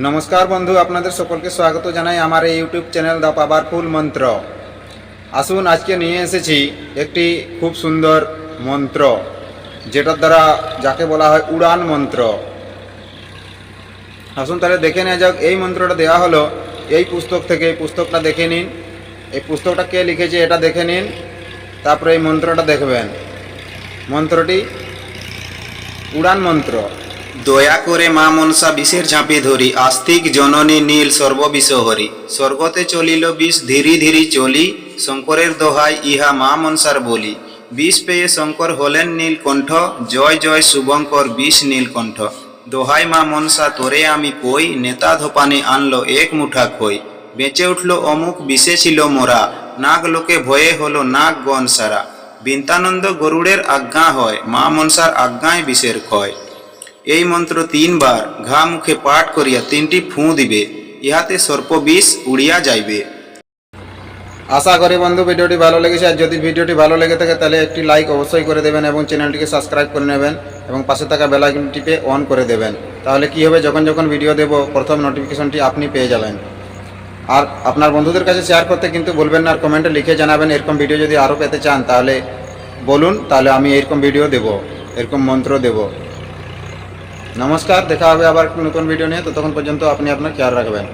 নমস্কার বন্ধু, আপনাদের সকলকে স্বাগত জানাই আমার এই ইউটিউব চ্যানেল দ্য পাওয়ারফুল মন্ত্র। আসুন, আজকে নিয়ে এসেছি একটি খুব সুন্দর মন্ত্র, যেটার দ্বারা যাকে বলা হয় উড়ান মন্ত্র। আসুন, তাহলে দেখে নেওয়া যাক, এই মন্ত্রটা দেওয়া হলো, এই পুস্তক থেকে এই পুস্তকটা দেখে নিন। এই পুস্তকটা কে লিখেছে এটা দেখে নিন, তারপরে এই মন্ত্রটা দেখবেন। মন্ত্রটি উড়ান মন্ত্র। দয়া করে মা মনসা বিষের ঝাঁপে ধরি, আস্তিক জননী নীল সর্ববিষ হরি। স্বর্গতে চলিল বিষ, ধীরি ধীরি চলি, শঙ্করের দোহাই ইহা মা মনসার বলি। বিষ পেয়ে শঙ্কর হলেন নীলকণ্ঠ, জয় জয় শুভঙ্কর বিষ নীলকণ্ঠ। দোহাই মা মনসা, তোরে আমি কই, নেতা ধোপানে আনলো এক মুঠা খই। বেঁচে উঠল অমুক, বিষে ছিল মোরা। নাগ লোকে ভয়ে হলো নাগ গণ সারা। বিন্তানন্দ গরুড়ের আজ্ঞা হয়, মা মনসার আজ্ঞায় বিষের ক্ষয়। এই মন্ত্র তিনবার ঘা মুখে পাঠ করিয়া তিনটি ফুঁ দিবে, ইহাতে সর্প বিষ উড়িয়া যাইবে। আশা করি বন্ধু, ভিডিওটি ভালো লেগেছে। আর যদি ভিডিওটি ভালো লেগে থাকে, তাহলে একটি লাইক অবশ্যই করে দেবেন এবং চ্যানেলটিকে সাবস্ক্রাইব করে নেবেন এবং পাশে থাকা বেল আইকন টিপে অন করে দেবেন। তাহলে কি হবে? যখন যখন ভিডিও দেব, প্রথম নোটিফিকেশনটি আপনি পেয়ে যাবেন। আর আপনার বন্ধুদের কাছে শেয়ার করতে কিন্তু বলবেন না আর কমেন্টে লিখে জানাবেন, এরকম ভিডিও যদি আরও পেতে চান, তাহলে বলুন, তাহলে আমি এরকম ভিডিও দেব, এরকম মন্ত্র দেব। নমস্কার দেখা হবে আবার নতুন ভিডিও নিয়ে ততক্ষণ পর্যন্ত আপনি আপনার খেয়াল রাখবেন